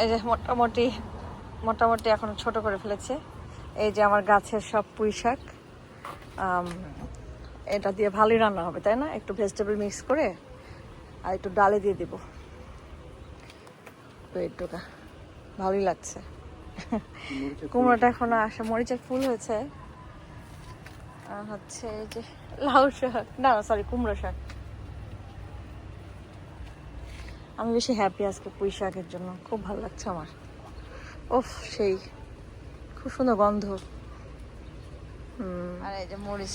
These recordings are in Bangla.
এই যে মোটামুটি মোটামুটি এখন ছোট করে ফেলেছে। এই যে আমার গাছের সব পুঁই শাক এটা দিয়ে ভালোই রান্না হবে তাই না? একটু ভেজিটেবল মিক্স করে আর একটু ডালে দিয়ে দেবো। পেটটা ভালোই লাগছে। কুমড়োটা এখনও আসে মরিচের ফুল হয়েছে। আর হচ্ছে এই যে লাউ শাক না সরি কুমড়ো শাক। আমি বেশি হ্যাপি আজকে পুঁই শাকের জন্য। খুব ভালো লাগছে আমার। ওফ সেই খুব সুন্দর গন্ধ। আর এই যে মরিচ।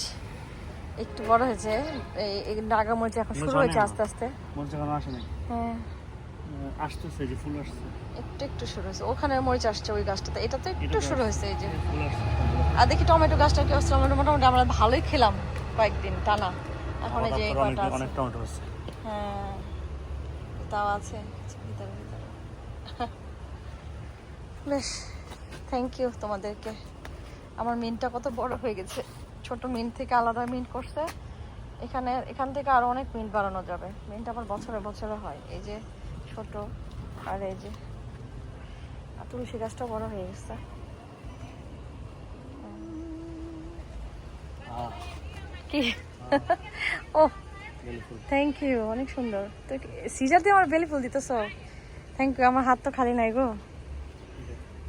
একটু বড় হয়েছে। এই নাগা মরিচ এখন শুরু হয়েছে আস্তে আস্তে। মরিচ এখনও আসে নাই? হ্যাঁ। আসতেছে যে ফুল আসছে। একটু একটু শুরু হয়েছে। ওখানে মরিচ আসছে ওই গাছটাতে। এটা তো একটু শুরু হয়েছে এই যে। আর দেখি টমেটো গাছটা কি অবস্থা টমেটো মোটামুটি আমরা ভালোই খেলাম কয়েকদিন টানা। এখন এই যে অনেক টমেটো হ্যাঁ। তাও আছে ভিতরে ভিতরে। বেশ থ্যাংক ইউ তোমাদেরকে। আমার মিনটা কত বড় হয়ে গেছে। ছোট মিন থেকে আলাদা মিন করছে। এখানে এখান থেকে আরও অনেক মিন বাড়ানো যাবে। মিনটা আমার বছরে বছরে হয়। এই যে ছোট আর এই যে আর তুলসী গাছটা বড় হয়ে গেছে। কি? ও থ্যাংক ইউ অনেক সুন্দর। তো সিজার দিয়ে আমার বেলি ফুল দিতেছ? থ্যাংক ইউ আমার হাত তো খালি নাই গো।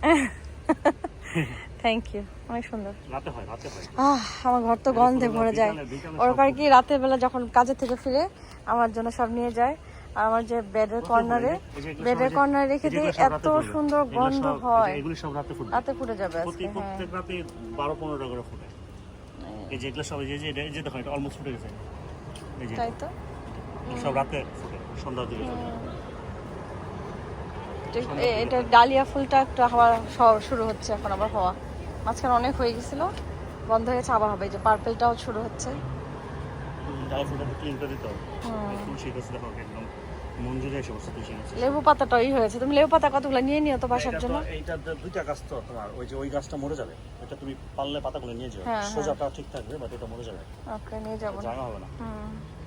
থ্যাংক ইউ অনেক সুন্দর। হয় হয়। আহ আমার ঘর তো গন্ধে ভরে যায়। বিকালে- বিকালে ওর সব কার কি রাতের বেলা যখন কাজের থেকে ফিরে আমার জন্য সব নিয়ে যায়। আর আমার যে বেডের কর্নারে এই বেডের কর্নারে রেখে দিই এত সুন্দর গন্ধ এই হয়। এগুলো সব রাতে ফুটে যাবে আজকে হ্যাঁ। প্রত্যেক রাতে করে ফুটে। এই যে এগুলো সব এই যে এটা এই যে দেখো এটা অলমোস্ট ফুটে গেছে। এই তাই তো? সব রাতে সন্ধ্যার দিকে এটা ডালিয়া ফুলটা একটু আবার শুরু হচ্ছে এখন আবার হওয়া। মাঝখানে অনেক হয়ে গেছিল বন্ধ হয়ে গেছে আবার হবে। যে পার্পেলটাও শুরু হচ্ছে। ডাল ফুলটাকে ক্লিন করে দিতে হবে। হুম। এসে লেবু পাতাটা ওই হয়েছে। তুমি লেবু পাতা কতগুলো নিয়ে নিও তো বাসার জন্য? এইটা দুইটা গাছ তো তোমার ওই যে ওই গাছটা মরে যাবে। এটা তুমি পারলে পাতাগুলো নিয়ে যাও। হ্যাঁ, হ্যাঁ। সোজাটা ঠিক থাকবে বাট এটা মরে যাবে। ওকে নিয়ে যাব। জানা হবে না। হুম।